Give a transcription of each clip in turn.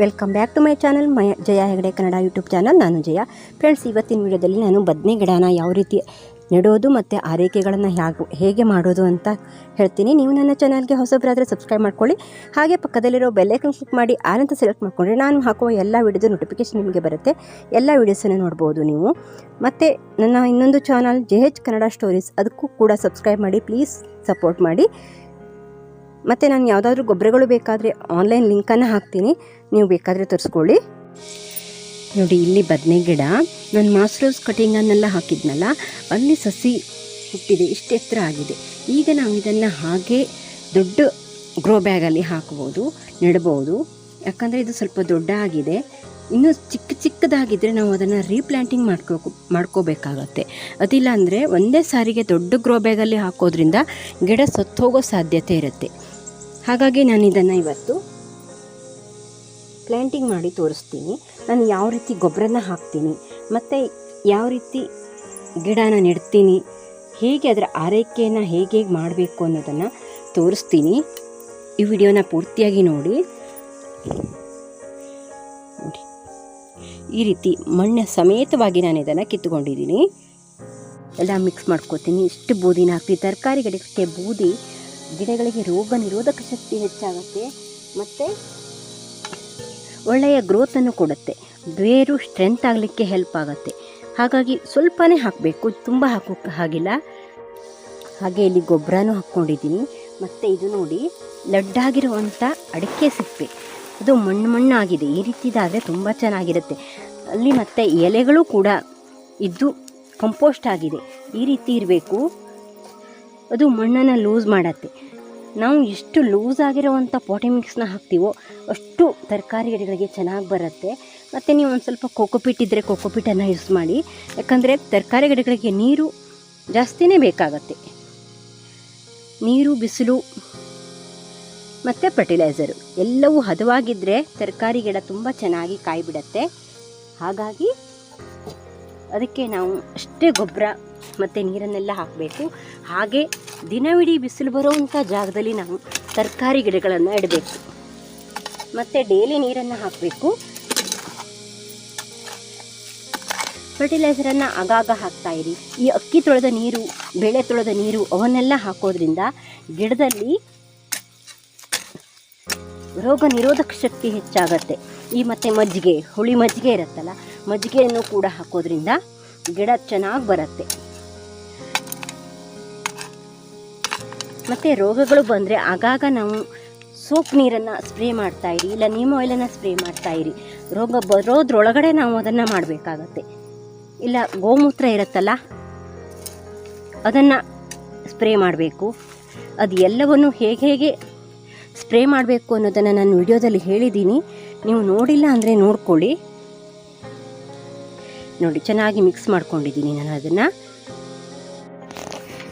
Welcome back to my channel. My Jaya Hegde Kannada YouTube channel. ನಾನು Jaya. Friends, ಇವತ್ತಿನ ವಿಡಿಯೋದಲ್ಲಿ ನಾನು ಬದನೆ ಗಿಡನ ಯಾವ ರೀತಿ ನೆಡೋದು ಮತ್ತು ಆರೈಕೆಗಳನ್ನು ಹೇಗೆ ಹೇಗೆ ಮಾಡೋದು ಅಂತ ಹೇಳ್ತೀನಿ. ನೀವು ನನ್ನ ಚಾನಲ್ಗೆ ಹೊಸಬರಾದರೆ ಸಬ್ಸ್ಕ್ರೈಬ್ ಮಾಡ್ಕೊಳ್ಳಿ. ಹಾಗೆ ಪಕ್ಕದಲ್ಲಿರೋ ಬೆಲ್ಲೈಕನ್ ಕ್ಲಿಕ್ ಮಾಡಿ ಆರಂತ ಸೆಲೆಕ್ಟ್ ಮಾಡಿಕೊಂಡ್ರೆ ನಾನು ಹಾಕುವ ಎಲ್ಲ ವಿಡಿಯೋದ ನೋಟಿಫಿಕೇಶನ್ ನಿಮಗೆ ಬರುತ್ತೆ. ಎಲ್ಲ ವೀಡಿಯೋಸನ್ನು ನೋಡ್ಬೋದು ನೀವು. ಮತ್ತು ನನ್ನ ಇನ್ನೊಂದು channel J H Kannada stories ಅದಕ್ಕೂ ಕೂಡ ಸಬ್ಸ್ಕ್ರೈಬ್ ಮಾಡಿ ಪ್ಲೀಸ್ ಸಪೋರ್ಟ್ ಮಾಡಿ. ಮತ್ತು ನಾನು ಯಾವುದಾದ್ರೂ ಗೊಬ್ಬರಗಳು ಬೇಕಾದರೆ ಆನ್ಲೈನ್ ಲಿಂಕನ್ನು ಹಾಕ್ತೀನಿ. ನೀವು ಬೇಕಾದರೆ ತರಿಸ್ಕೊಳ್ಳಿ. ನೋಡಿ, ಇಲ್ಲಿ ಬದನೆ ಗಿಡ. ನಾನು ಮಾಸ್ಟರ್ಸ್ ಕಟಿಂಗನ್ನೆಲ್ಲ ಹಾಕಿದ್ನಲ್ಲ, ಅಲ್ಲಿ ಸಸಿ ಹುಟ್ಟಿದೆ, ಇಷ್ಟು ಎತ್ತರ ಆಗಿದೆ. ಈಗ ನಾವು ಇದನ್ನು ಹಾಗೆ ದೊಡ್ಡ ಗ್ರೋ ಬ್ಯಾಗಲ್ಲಿ ಹಾಕ್ಬೋದು ನೆಡ್ಬೋದು ಯಾಕಂದರೆ ಇದು ಸ್ವಲ್ಪ ದೊಡ್ಡ ಆಗಿದೆ. ಇನ್ನೂ ಚಿಕ್ಕ ಚಿಕ್ಕದಾಗಿದ್ದರೆ ನಾವು ಅದನ್ನು ರೀಪ್ಲ್ಯಾಂಟಿಂಗ್ ಮಾಡ್ಕೋ ಮಾಡ್ಕೋಬೇಕಾಗತ್ತೆ. ಅದಿಲ್ಲ ಅಂದರೆ ಒಂದೇ ಸಾರಿಗೆ ದೊಡ್ಡ ಗ್ರೋ ಬ್ಯಾಗಲ್ಲಿ ಹಾಕೋದ್ರಿಂದ ಗಿಡ ಸತ್ತೋಗೋ ಸಾಧ್ಯತೆ ಇರುತ್ತೆ. ಹಾಗಾಗಿ ನಾನು ಇದನ್ನು ಇವತ್ತು ಪ್ಲ್ಯಾಂಟಿಂಗ್ ಮಾಡಿ ತೋರಿಸ್ತೀನಿ. ನಾನು ಯಾವ ರೀತಿ ಗೊಬ್ಬರನ ಹಾಕ್ತೀನಿ, ಮತ್ತು ಯಾವ ರೀತಿ ಗಿಡನ ನೆಡ್ತೀನಿ, ಹೇಗೆ ಅದರ ಆರೈಕೆಯನ್ನು ಹೇಗೆ ಹೇಗೆ ಮಾಡಬೇಕು ಅನ್ನೋದನ್ನು ತೋರಿಸ್ತೀನಿ. ಈ ವಿಡಿಯೋನ ಪೂರ್ತಿಯಾಗಿ ನೋಡಿ. ಈ ರೀತಿ ಮಣ್ಣು ಸಮೇತವಾಗಿ ನಾನು ಇದನ್ನು ಕಿತ್ತುಕೊಂಡಿದ್ದೀನಿ. ಎಲ್ಲ ಮಿಕ್ಸ್ ಮಾಡ್ಕೋತೀನಿ. ಇಷ್ಟು ಬೂದಿನ ಹಾಕ್ತೀನಿ. ತರಕಾರಿ ಗಿಡಕ್ಕೆ ಬೂದಿ ಗಿಡಗಳಿಗೆ ರೋಗ ನಿರೋಧಕ ಶಕ್ತಿ ಹೆಚ್ಚಾಗುತ್ತೆ ಮತ್ತು ಒಳ್ಳೆಯ ಗ್ರೋತನ್ನು ಕೊಡುತ್ತೆ. ಬೇರು ಸ್ಟ್ರೆಂತ್ ಆಗಲಿಕ್ಕೆ ಹೆಲ್ಪ್ ಆಗುತ್ತೆ. ಹಾಗಾಗಿ ಸ್ವಲ್ಪನೇ ಹಾಕಬೇಕು, ತುಂಬ ಹಾಕೋಕ್ಕೆ ಹಾಗಿಲ್ಲ. ಹಾಗೆ ಇಲ್ಲಿ ಗೊಬ್ಬರನೂ ಹಾಕ್ಕೊಂಡಿದ್ದೀನಿ. ಮತ್ತು ಇದು ನೋಡಿ ಲಡ್ಡಾಗಿರುವಂಥ ಅಡಿಕೆ ಸಿಪ್ಪೆ. ಅದು ಮಣ್ಣು ಮಣ್ಣಾಗಿದೆ, ಈ ರೀತಿದಾದರೆ ತುಂಬ ಚೆನ್ನಾಗಿರುತ್ತೆ. ಅಲ್ಲಿ ಮತ್ತು ಎಲೆಗಳು ಕೂಡ ಇದ್ದು ಕಂಪೋಸ್ಟ್ ಆಗಿದೆ. ಈ ರೀತಿ ಇರಬೇಕು. ಅದು ಮಣ್ಣನ್ನು ಲೂಸ್ ಮಾಡತ್ತೆ. ನಾವು ಎಷ್ಟು ಲೂಸ್ ಆಗಿರೋವಂಥ ಪಾಟಿ ಮಿಕ್ಸ್ನ ಹಾಕ್ತೀವೋ ಅಷ್ಟು ತರಕಾರಿ ಗಿಡಗಳಿಗೆ ಚೆನ್ನಾಗಿ ಬರುತ್ತೆ. ಮತ್ತು ನೀವು ಒಂದು ಸ್ವಲ್ಪ ಕೋಕೋಪಿಟ್ ಇದ್ದರೆ ಕೋಕೋಪಿಟನ್ನು ಯೂಸ್ ಮಾಡಿ. ಯಾಕಂದರೆ ತರಕಾರಿ ಗಿಡಗಳಿಗೆ ನೀರು ಜಾಸ್ತಿನೇ ಬೇಕಾಗತ್ತೆ. ನೀರು, ಬಿಸಿಲು, ಮತ್ತು ಫರ್ಟಿಲೈಸರು ಎಲ್ಲವೂ ಹದವಾಗಿದ್ದರೆ ತರಕಾರಿ ಗಿಡ ತುಂಬ ಚೆನ್ನಾಗಿ ಕಾಯಿ ಬಿಡತ್ತೆ ಹಾಗಾಗಿ ಅದಕ್ಕೆ ನಾವು ಅಷ್ಟೇ ಗೊಬ್ಬರ ಮತ್ತು ನೀರನ್ನೆಲ್ಲ ಹಾಕಬೇಕು. ಹಾಗೆ ದಿನವಿಡೀ ಬಿಸಿಲು ಬರುವಂಥ ಜಾಗದಲ್ಲಿ ನಾವು ತರಕಾರಿ ಗಿಡಗಳನ್ನು ಇಡಬೇಕು ಮತ್ತು ಡೈಲಿ ನೀರನ್ನು ಹಾಕಬೇಕು. ಫರ್ಟಿಲೈಸರನ್ನು ಆಗಾಗ ಹಾಕ್ತಾ ಇರಿ. ಈ ಅಕ್ಕಿ ತೊಳೆದ ನೀರು, ಬೆಳೆ ತೊಳೆದ ನೀರು ಅವನ್ನೆಲ್ಲ ಹಾಕೋದ್ರಿಂದ ಗಿಡದಲ್ಲಿ ರೋಗ ನಿರೋಧಕ ಶಕ್ತಿ ಹೆಚ್ಚಾಗತ್ತೆ. ಈ ಮತ್ತು ಮಜ್ಜಿಗೆ, ಹುಳಿ ಮಜ್ಜಿಗೆ ಇರುತ್ತಲ್ಲ, ಮಜ್ಜಿಗೆಯನ್ನು ಕೂಡ ಹಾಕೋದ್ರಿಂದ ಗಿಡ ಚೆನ್ನಾಗಿ ಬರುತ್ತೆ. ಮತ್ತು ರೋಗಗಳು ಬಂದರೆ ಆಗಾಗ ನಾವು ಸೋಪ್ ನೀರನ್ನು ಸ್ಪ್ರೇ ಮಾಡ್ತಾ ಇರಿ, ಇಲ್ಲ ನೀಮ್ ಆಯಿಲನ್ನು ಸ್ಪ್ರೇ ಮಾಡ್ತಾ ಇರಿ. ರೋಗ ಬರೋದ್ರೊಳಗಡೆ ನಾವು ಅದನ್ನು ಮಾಡಬೇಕಾಗತ್ತೆ. ಇಲ್ಲ ಗೋಮೂತ್ರ ಇರುತ್ತಲ್ಲ, ಅದನ್ನು ಸ್ಪ್ರೇ ಮಾಡಬೇಕು. ಅದು ಎಲ್ಲವನ್ನು ಹೇಗೆ ಹೇಗೆ ಸ್ಪ್ರೇ ಮಾಡಬೇಕು ಅನ್ನೋದನ್ನು ನಾನು ವಿಡಿಯೋದಲ್ಲಿ ಹೇಳಿದ್ದೀನಿ. ನೀವು ನೋಡಿಲ್ಲ ಅಂದರೆ ನೋಡ್ಕೊಳ್ಳಿ. ನೋಡಿ, ಚೆನ್ನಾಗಿ ಮಿಕ್ಸ್ ಮಾಡ್ಕೊಂಡಿದ್ದೀನಿ ನಾನು ಅದನ್ನು.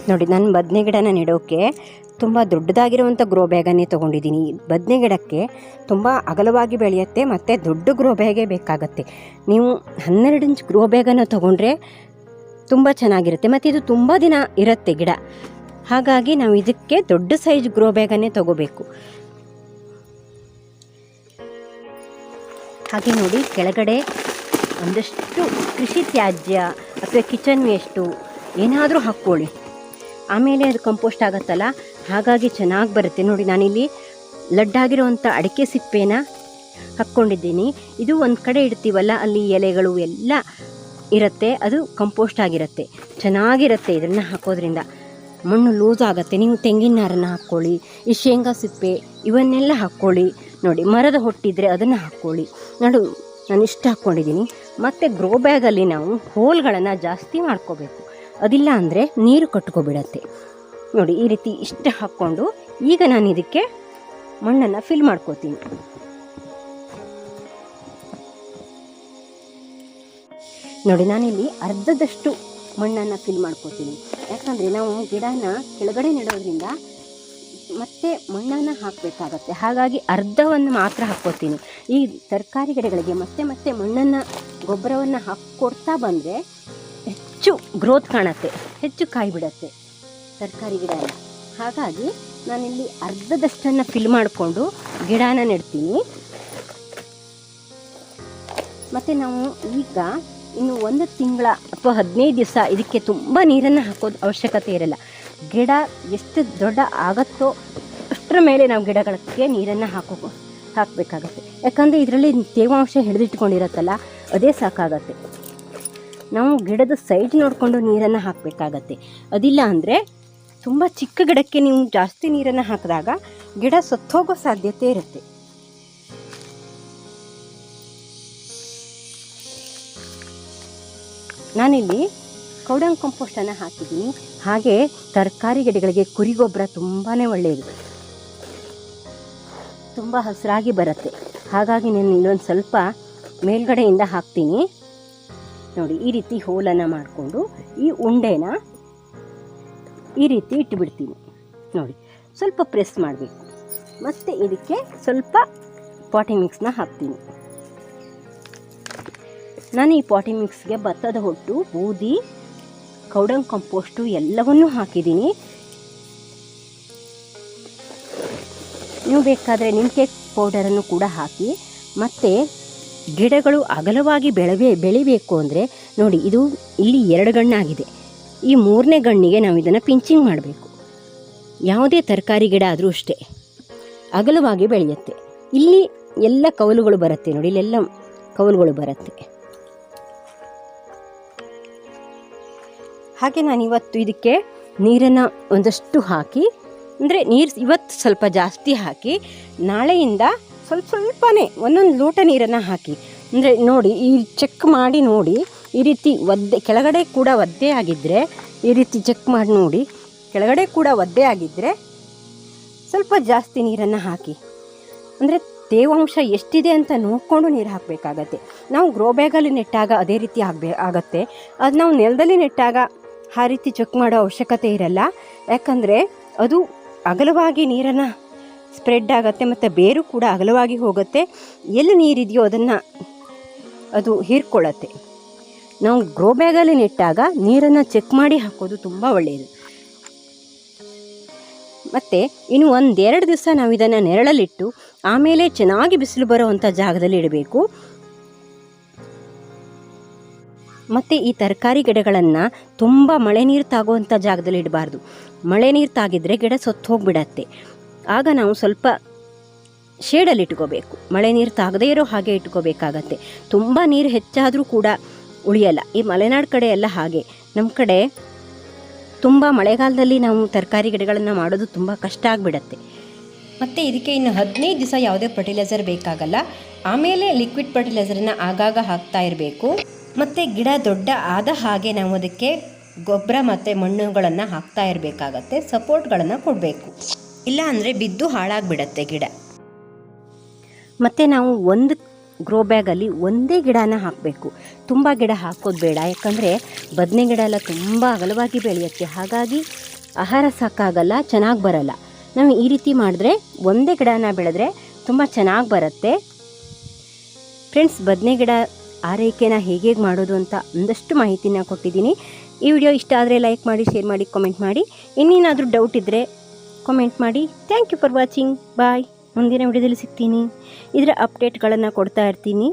ನೋಡಿ, ನಾನು ಬದನೆ ಗಿಡನ ನೆಡೋಕ್ಕೆ ತುಂಬ ದೊಡ್ಡದಾಗಿರುವಂಥ ಗ್ರೋ ಬ್ಯಾಗನ್ನೇ ತೊಗೊಂಡಿದ್ದೀನಿ ಬದನೆ ಗಿಡಕ್ಕೆ ತುಂಬ ಅಗಲವಾಗಿ ಬೆಳೆಯುತ್ತೆ ಮತ್ತು ದೊಡ್ಡ ಗ್ರೋ ಬ್ಯಾಗೇ ಬೇಕಾಗತ್ತೆ. ನೀವು ಹನ್ನೆರಡು ಇಂಚ್ ಗ್ರೋ ಬ್ಯಾಗನ್ನು ತೊಗೊಂಡ್ರೆ ತುಂಬ ಚೆನ್ನಾಗಿರುತ್ತೆ. ಮತ್ತು ಇದು ತುಂಬ ದಿನ ಇರುತ್ತೆ ಗಿಡ. ಹಾಗಾಗಿ ನಾವು ಇದಕ್ಕೆ ದೊಡ್ಡ ಸೈಜ್ ಗ್ರೋ ಬ್ಯಾಗನ್ನೇ ತೊಗೋಬೇಕು. ಹಾಗೆ ನೋಡಿ, ಕೆಳಗಡೆ ಒಂದಷ್ಟು ಕೃಷಿ ತ್ಯಾಜ್ಯ, ಅಥವಾ ಕಿಚನ್ ವೇಸ್ಟು ಏನಾದರೂ ಹಾಕ್ಕೊಳ್ಳಿ. ಆಮೇಲೆ ಅದು ಕಂಪೋಸ್ಟ್ ಆಗುತ್ತಲ್ಲ? ಹಾಗಾಗಿ ಚೆನ್ನಾಗಿ ಬರುತ್ತೆ ನೋಡಿ ನಾನಿಲ್ಲಿ ಲಡ್ಡಾಗಿರುವಂಥ ಅಡಿಕೆ ಸಿಪ್ಪೆನ ಹಾಕ್ಕೊಂಡಿದ್ದೀನಿ. ಇದು ಒಂದು ಕಡೆ ಇಡ್ತೀವಲ್ಲ, ಅಲ್ಲಿ ಎಲೆಗಳು ಎಲ್ಲ ಇರುತ್ತೆ, ಅದು ಕಂಪೋಸ್ಟ್ ಆಗಿರುತ್ತೆ. ಚೆನ್ನಾಗಿರುತ್ತೆ ಇದನ್ನು ಹಾಕೋದ್ರಿಂದ. ಮಣ್ಣು ಲೂಸ್ ಆಗುತ್ತೆ, ನೀವು ತೆಂಗಿನ ನಾರನ್ನು ಹಾಕ್ಕೊಳ್ಳಿ, ಈ ಶೇಂಗಾ ಸಿಪ್ಪೆ ಇವನ್ನೆಲ್ಲ ಹಾಕ್ಕೊಳ್ಳಿ. ನೋಡಿ, ಮರದ ಹೊಟ್ಟಿದ್ರೆ ಅದನ್ನು ಹಾಕ್ಕೊಳ್ಳಿ. ನೋಡು ನಾನು ಇಷ್ಟು ಹಾಕ್ಕೊಂಡಿದ್ದೀನಿ. ಮತ್ತು ಗ್ರೋ ಬ್ಯಾಗಲ್ಲಿ ನಾವು ಹೋಲ್ಗಳನ್ನು ಜಾಸ್ತಿ ಮಾಡ್ಕೋಬೇಕು. ಅದಿಲ್ಲ ಅಂದರೆ ನೀರು ಕಟ್ಕೊಬಿಡತ್ತೆ. ನೋಡಿ, ಈ ರೀತಿ ಇಷ್ಟು ಹಾಕ್ಕೊಂಡು ಈಗ ನಾನು ಇದಕ್ಕೆ ಮಣ್ಣನ್ನು ಫಿಲ್ ಮಾಡ್ಕೋತೀನಿ. ನೋಡಿ, ನಾನಿಲ್ಲಿ ಅರ್ಧದಷ್ಟು ಮಣ್ಣನ್ನು ಫಿಲ್ ಮಾಡ್ಕೋತೀನಿ. ಯಾಕಂದರೆ ನಾವು ಗಿಡನ ಕೆಳಗಡೆ ನೆಡೋದ್ರಿಂದ ಮತ್ತೆ ಮಣ್ಣನ್ನು ಹಾಕಬೇಕಾಗತ್ತೆ. ಹಾಗಾಗಿ ಅರ್ಧವನ್ನು ಮಾತ್ರ ಹಾಕ್ಕೋತೀನಿ. ಈ ತರಕಾರಿ ಗಿಡಗಳಿಗೆ ಮತ್ತೆ ಮತ್ತೆ ಮಣ್ಣನ್ನು, ಗೊಬ್ಬರವನ್ನು ಹಾಕ್ಕೊಡ್ತಾ ಬಂದರೆ ಹೆಚ್ಚು ಗ್ರೋತ್ ಕಾಣುತ್ತೆ, ಹೆಚ್ಚು ಕಾಯಿ ಬಿಡತ್ತೆ ತರಕಾರಿ ಗಿಡ ಎಲ್ಲ. ಹಾಗಾಗಿ ನಾನಿಲ್ಲಿ ಅರ್ಧದಷ್ಟನ್ನು ಫಿಲ್ ಮಾಡಿಕೊಂಡು ಗಿಡನ ನೆಡ್ತೀನಿ. ಮತ್ತು ನಾವು ಈಗ ಇನ್ನು ಒಂದು ತಿಂಗಳ ಅಥವಾ ಹದಿನೈದು ದಿವಸ ಇದಕ್ಕೆ ತುಂಬ ನೀರನ್ನು ಹಾಕೋದು ಅವಶ್ಯಕತೆ ಇರಲ್ಲ. ಗಿಡ ಎಷ್ಟು ದೊಡ್ಡ ಆಗತ್ತೋ ಅಷ್ಟರ ಮೇಲೆ ನಾವು ಗಿಡಗಳಿಗೆ ನೀರನ್ನು ಹಾಕೋ, ಹಾಕಬೇಕಾಗತ್ತೆ. ಯಾಕಂದರೆ ಇದರಲ್ಲಿ ತೇವಾಂಶ ಹಿಡಿದಿಟ್ಕೊಂಡಿರತ್ತಲ್ಲ, ಅದೇ ಸಾಕಾಗತ್ತೆ. ನಾವು ಗಿಡದ ಸೈಡ್ ನೋಡಿಕೊಂಡು ನೀರನ್ನು ಹಾಕಬೇಕಾಗತ್ತೆ. ಅದಿಲ್ಲ ಅಂದರೆ ತುಂಬ ಚಿಕ್ಕ ಗಿಡಕ್ಕೆ ನೀವು ಜಾಸ್ತಿ ನೀರನ್ನು ಹಾಕಿದಾಗ ಗಿಡ ಸತ್ತೋಗೋ ಸಾಧ್ಯತೆ ಇರುತ್ತೆ. ನಾನಿಲ್ಲಿ ಕೌಡಂಗ್ ಕಂಪೋಸ್ಟನ್ನು ಹಾಕಿದ್ದೀನಿ. ಹಾಗೆ ತರಕಾರಿ ಗಿಡಗಳಿಗೆ ಕುರಿ ಗೊಬ್ಬರ ತುಂಬಾ ಒಳ್ಳೆಯದು. ತುಂಬ ಹಸಿರಾಗಿ ಬರುತ್ತೆ. ಹಾಗಾಗಿ ನಾನು ಇನ್ನೊಂದು ಸ್ವಲ್ಪ ಮೇಲ್ಗಡೆಯಿಂದ ಹಾಕ್ತೀನಿ. ನೋಡಿ, ಈ ರೀತಿ ಹೋಲನ್ನು ಮಾಡಿಕೊಂಡು ಈ ಉಂಡೆನ ಈ ರೀತಿ ಇಟ್ಟುಬಿಡ್ತೀನಿ ನೋಡಿ, ಸ್ವಲ್ಪ ಪ್ರೆಸ್ ಮಾಡಬೇಕು. ಮತ್ತು ಇದಕ್ಕೆ ಸ್ವಲ್ಪ ಪಾಟಿ ಮಿಕ್ಸ್ನ ಹಾಕ್ತೀನಿ. ನಾನು ಈ ಪಾಟಿ ಮಿಕ್ಸ್ಗೆ ಭತ್ತದ ಹೊಟ್ಟು, ಬೂದಿ, ಕೌಡಂಗ್ ಕಂಪೋಸ್ಟು ಎಲ್ಲವನ್ನೂ ಹಾಕಿದ್ದೀನಿ. ನೀವು ಬೇಕಾದರೆ ನಿಂಬೆ ಪೌಡರನ್ನು ಕೂಡ ಹಾಕಿ, ಮತ್ತು ಗಿಡಗಳು ಅಗಲವಾಗಿ ಬೆಳವೇ ಬೆಳಿಬೇಕು ಅಂದರೆ ನೋಡಿ, ಇದು ಇಲ್ಲಿ ಎರಡು ಗಣ್ಣಾಗಿದೆ. ಈ ಮೂರನೇ ಗಣ್ಣಿಗೆ ನಾವು ಇದನ್ನು ಪಿಂಚಿಂಗ್ ಮಾಡಬೇಕು. ಯಾವುದೇ ತರಕಾರಿ ಗಿಡ ಆದರೂ ಅಷ್ಟೇ, ಅಗಲವಾಗಿ ಬೆಳೆಯುತ್ತೆ. ಇಲ್ಲಿ ಎಲ್ಲ ಕವಲುಗಳು ಬರುತ್ತೆ ನೋಡಿ, ಇಲ್ಲೆಲ್ಲ ಕವಲುಗಳು ಬರುತ್ತೆ. ಹಾಗೆ ನಾನು ಇವತ್ತು ಇದಕ್ಕೆ ನೀರನ್ನು ಒಂದಷ್ಟು ಹಾಕಿ, ಅಂದರೆ ನೀರು ಇವತ್ತು ಸ್ವಲ್ಪ ಜಾಸ್ತಿ ಹಾಕಿ, ನಾಳೆಯಿಂದ ಸ್ವಲ್ಪ ಸ್ವಲ್ಪನೇ, ಒಂದೊಂದು ಲೋಟ ನೀರನ್ನು ಹಾಕಿ. ಅಂದರೆ ನೋಡಿ, ಈ ಚೆಕ್ ಮಾಡಿ ನೋಡಿ, ಈ ರೀತಿ ಒದ್ದೆ, ಕೆಳಗಡೆ ಕೂಡ ಒದ್ದೆ ಆಗಿದ್ದರೆ ಈ ರೀತಿ ಚೆಕ್ ಮಾಡಿ ನೋಡಿ, ಕೆಳಗಡೆ ಕೂಡ ಒದ್ದೆ ಆಗಿದ್ದರೆ ಸ್ವಲ್ಪ ಜಾಸ್ತಿ ನೀರನ್ನು ಹಾಕಿ. ಅಂದರೆ ತೇವಾಂಶ ಎಷ್ಟಿದೆ ಅಂತ ನೋಡಿಕೊಂಡು ನೀರು ಹಾಕಬೇಕಾಗತ್ತೆ. ನಾವು ಗ್ರೋ ಬ್ಯಾಗಲ್ಲಿ ನೆಟ್ಟಾಗ ಅದೇ ರೀತಿ ಆಗಬೇ, ಆಗತ್ತೆ. ಅದು ನಾವು ನೆಲದಲ್ಲಿ ನೆಟ್ಟಾಗ ಆ ರೀತಿ ಚೆಕ್ ಮಾಡೋ ಅವಶ್ಯಕತೆ ಇರಲ್ಲ. ಯಾಕಂದರೆ ಅದು ಅಗಲವಾಗಿ ನೀರನ್ನು ಸ್ಪ್ರೆಡ್ ಆಗುತ್ತೆ ಮತ್ತು ಬೇರು ಕೂಡ ಅಗಲವಾಗಿ ಹೋಗುತ್ತೆ. ಎಲ್ಲಿ ನೀರಿದೆಯೋ ಅದನ್ನು ಅದು ಹೀರ್ಕೊಳ್ಳುತ್ತೆ. ನಾವು ಗ್ರೋ ಬ್ಯಾಗಲ್ಲಿ ನೆಟ್ಟಾಗ ನೀರನ್ನು ಚೆಕ್ ಮಾಡಿ ಹಾಕೋದು ತುಂಬ ಒಳ್ಳೆಯದು ಮತ್ತು ಇನ್ನು ಒಂದೆರಡು ದಿವಸ ನಾವು ಇದನ್ನು ನೆರಳಲ್ಲಿಟ್ಟು ಆಮೇಲೆ ಚೆನ್ನಾಗಿ ಬಿಸಿಲು ಬರುವಂಥ ಜಾಗದಲ್ಲಿ ಇಡಬೇಕು. ಮತ್ತು ಈ ತರಕಾರಿ ಗಿಡಗಳನ್ನು ತುಂಬ ಮಳೆ ನೀರು ತಾಗುವಂಥ ಜಾಗದಲ್ಲಿ ಇಡಬಾರ್ದು. ಮಳೆ ನೀರು ತಾಗಿದ್ರೆ ಗಿಡ ಸತ್ತು ಹೋಗಿಬಿಡತ್ತೆ. ಆಗ ನಾವು ಸ್ವಲ್ಪ ಶೇಡಲ್ಲಿ ಇಟ್ಕೋಬೇಕು ಮಳೆ ನೀರು ತಾಗದೇ ಇರೋ ಹಾಗೆ ಇಟ್ಕೋಬೇಕಾಗತ್ತೆ. ತುಂಬ ನೀರು ಹೆಚ್ಚಾದರೂ ಕೂಡ ಉಳಿಯಲ್ಲ. ಈ ಮಲೆನಾಡು ಕಡೆ ಎಲ್ಲ ಹಾಗೆ. ನಮ್ಮ ಕಡೆ ತುಂಬ ಮಳೆಗಾಲದಲ್ಲಿ ನಾವು ತರಕಾರಿ ಗಿಡಗಳನ್ನು ಮಾಡೋದು ತುಂಬ ಕಷ್ಟ ಆಗಿಬಿಡತ್ತೆ. ಮತ್ತು ಇದಕ್ಕೆ ಇನ್ನು ಹದಿನೈದು ದಿವಸ ಯಾವುದೇ ಫರ್ಟಿಲೈಸರ್ ಬೇಕಾಗಲ್ಲ. ಆಮೇಲೆ ಲಿಕ್ವಿಡ್ ಫರ್ಟಿಲೈಸರನ್ನು ಆಗಾಗ ಹಾಕ್ತಾ ಇರಬೇಕು. ಮತ್ತು ಗಿಡ ದೊಡ್ಡ ಆದ ಹಾಗೆ ನಾವು ಅದಕ್ಕೆ ಗೊಬ್ಬರ ಮತ್ತು ಮಣ್ಣುಗಳನ್ನು ಹಾಕ್ತಾ ಇರಬೇಕಾಗತ್ತೆ. ಸಪೋರ್ಟ್ಗಳನ್ನು ಕೊಡಬೇಕು. ಇಲ್ಲ ಅಂದರೆ ಬಿದ್ದು ಹಾಳಾಗಿಬಿಡತ್ತೆ ಗಿಡ. ಮತ್ತು ನಾವು ಒಂದು ಗ್ರೋ ಬ್ಯಾಗಲ್ಲಿ ಒಂದೇ ಗಿಡನ ಹಾಕಬೇಕು. ತುಂಬ ಗಿಡ ಹಾಕೋದು ಬೇಡ, ಯಾಕಂದರೆ ಬದನೆ ಗಿಡ ಎಲ್ಲ ತುಂಬ ಅಗಲವಾಗಿ ಬೆಳೆಯುತ್ತೆ. ಹಾಗಾಗಿ ಆಹಾರ ಸಾಕಾಗಲ್ಲ, ಚೆನ್ನಾಗಿ ಬರಲ್ಲ. ನಾವು ಈ ರೀತಿ ಮಾಡಿದ್ರೆ ಒಂದೇ ಗಿಡನ ಬೆಳೆದ್ರೆ ತುಂಬ ಚೆನ್ನಾಗಿ ಬರುತ್ತೆ. ಫ್ರೆಂಡ್ಸ್ ಬದನೆ ಗಿಡ ಆರೈಕೆನ ಹೇಗೆ ಹೇಗೆ ಮಾಡೋದು ಅಂತ ಒಂದಷ್ಟು ಮಾಹಿತಿನ ಕೊಟ್ಟಿದ್ದೀನಿ. ಈ ವಿಡಿಯೋ ಇಷ್ಟ ಆದರೆ ಲೈಕ್ ಮಾಡಿ ಶೇರ್ ಮಾಡಿ ಕಮೆಂಟ್ ಮಾಡಿ. ಇನ್ನೇನಾದರೂ ಡೌಟ್ ಇದ್ದರೆ ಕಾಮೆಂಟ್ ಮಾಡಿ. Thank you for watching bye ಮುಂದಿನ ವಿಡಿಯೋದಲ್ಲಿ ಸಿಗ್ತೀನಿ. ಇದರ ಅಪ್ಡೇಟ್ಗಳನ್ನು ಕೊಡ್ತಾ ಇರ್ತೀನಿ.